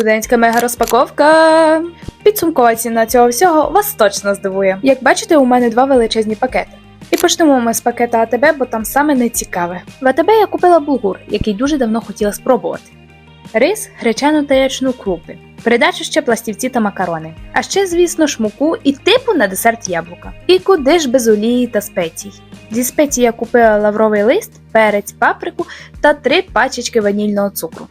Студентська мега розпаковка. Підсумкова ціна цього всього вас точно здивує. Як бачите, у мене два величезні пакети. І почнемо ми з пакета АТБ, бо там саме не цікаве. В АТБ я купила булгур, який дуже давно хотіла спробувати. Рис, гречану та ячну крупи. В Придачу ще пластівці та макарони. А ще, звісно, ж муку і типу на десерт яблука. І куди ж без олії та спецій. Зі спецій я купила лавровий лист, перець, паприку та три пачечки ванільного цукру.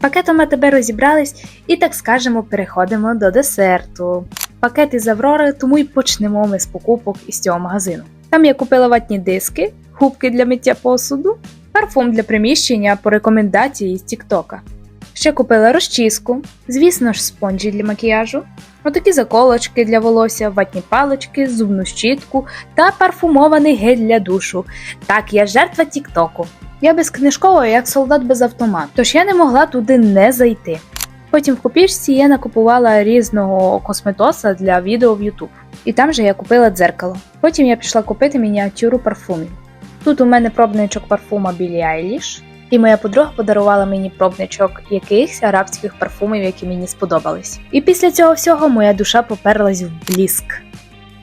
Пакетом АТБ розібрались і, так скажемо, переходимо до десерту. Пакет із Аврори, тому й почнемо ми з покупок із цього магазину. Там я купила ватні диски, губки для миття посуду, парфум для приміщення по рекомендації з Тіктока. Ще купила розчіску, звісно ж, спонжі для макіяжу, отакі заколочки для волосся, ватні палички, зубну щітку та парфумований гель для душу. Так, я жертва Тіктоку. Я безкнижкова, як солдат без автомату, тож я не могла туди не зайти. Потім в копірці я накупувала різного косметоса для відео в YouTube. І там же я купила дзеркало. Потім я пішла купити мініатюру парфумів. Тут у мене пробничок парфума Білі Айліш, і моя подруга подарувала мені пробничок якихось арабських парфумів, які мені сподобались. І після цього всього моя душа поперлась в бліск.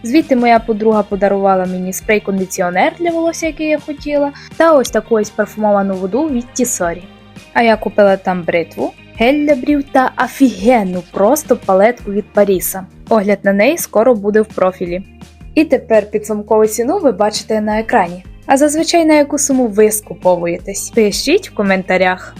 Звідти моя подруга подарувала мені спрей-кондиціонер для волосся, який я хотіла, та ось таку ось парфумовану воду від Тісорі. А я купила там бритву, гель для брів та офігенну просто палетку від Паріса. Огляд на неї скоро буде в профілі. І тепер підсумкову ціну ви бачите на екрані. А зазвичай на яку суму ви скуповуєтесь? Пишіть в коментарях.